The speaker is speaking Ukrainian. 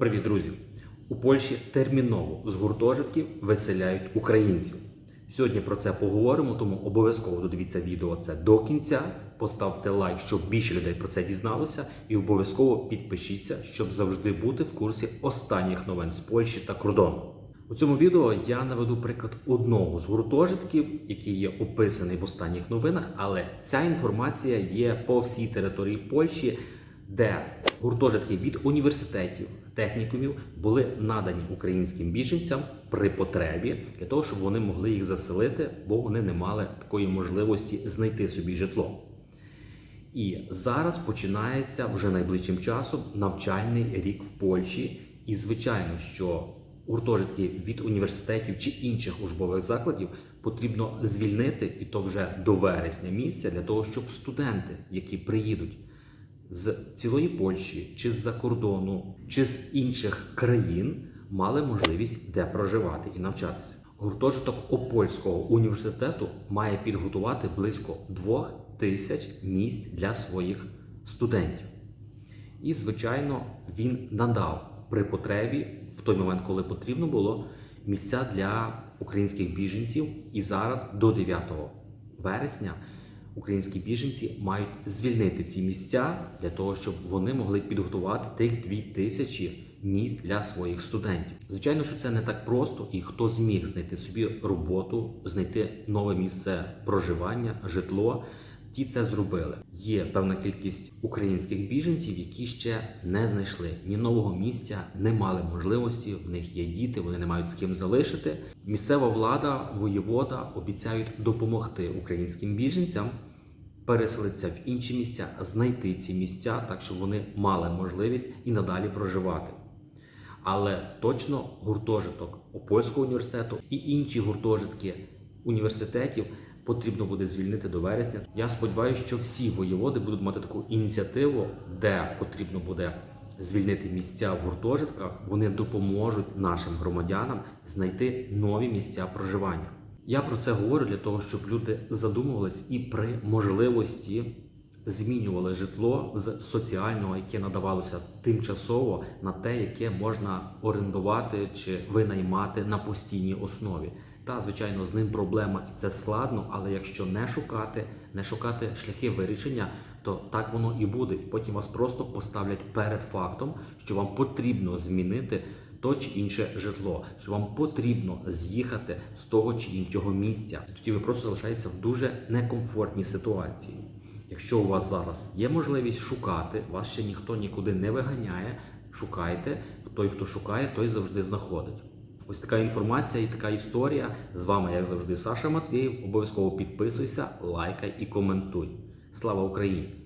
Привіт, друзі! У Польщі терміново з гуртожитків виселяють українців. Сьогодні про це поговоримо, тому обов'язково додивіться відео це до кінця. Поставте лайк, щоб більше людей про це дізналося, і обов'язково підпишіться, щоб завжди бути в курсі останніх новин з Польщі та кордону. У цьому відео я наведу приклад одного з гуртожитків, який є описаний в останніх новинах, але ця інформація є по всій території Польщі, де гуртожитки від університетів, технікумів були надані українським біженцям при потребі для того, щоб вони могли їх заселити, бо вони не мали такої можливості знайти собі житло. І зараз починається вже найближчим часом навчальний рік в Польщі. І звичайно, що гуртожитки від університетів чи інших учбових закладів потрібно звільнити, і то вже до вересня місця для того, щоб студенти, які приїдуть з цілої Польщі, чи з-за кордону, чи з інших країн, мали можливість де проживати і навчатися. Гуртожиток Опольського університету має підготувати близько двох тисяч місць для своїх студентів. І, звичайно, він надав при потребі в той момент, коли потрібно було, місця для українських біженців. І зараз до 9 вересня українські біженці мають звільнити ці місця для того, щоб вони могли підготувати тих 2 тисячі місць для своїх студентів. Звичайно, що це не так просто, і хто зміг знайти собі роботу, знайти нове місце проживання, житло. Ті це зробили. Є певна кількість українських біженців, які ще не знайшли ні нового місця, не мали можливості. В них є діти, вони не мають з ким залишити. Місцева влада, воєвода обіцяють допомогти українським біженцям переселитися в інші місця, знайти ці місця, так щоб вони мали можливість і надалі проживати. Але точно гуртожиток Опольського університету і інші гуртожитки університетів потрібно буде звільнити до вересня. Я сподіваюся, що всі воєводи будуть мати таку ініціативу, де потрібно буде звільнити місця в гуртожитках. Вони допоможуть нашим громадянам знайти нові місця проживання. Я про це говорю для того, щоб люди задумувались і при можливості змінювали житло з соціального, яке надавалося тимчасово, на те, яке можна орендувати чи винаймати на постійній основі. Та, звичайно, з ним проблема і це складно, але якщо не шукати, не шукати шляхи вирішення, то так воно і буде. Потім вас просто поставлять перед фактом, що вам потрібно змінити то чи інше житло, що вам потрібно з'їхати з того чи іншого місця. Тоді ви просто залишаєтеся в дуже некомфортній ситуації. Якщо у вас зараз є можливість шукати, вас ще ніхто нікуди не виганяє, шукайте. Той, хто шукає, той завжди знаходить. Ось така інформація і така історія. З вами, як завжди, Саша Матвєєв. Обов'язково підписуйся, лайкай і коментуй. Слава Україні!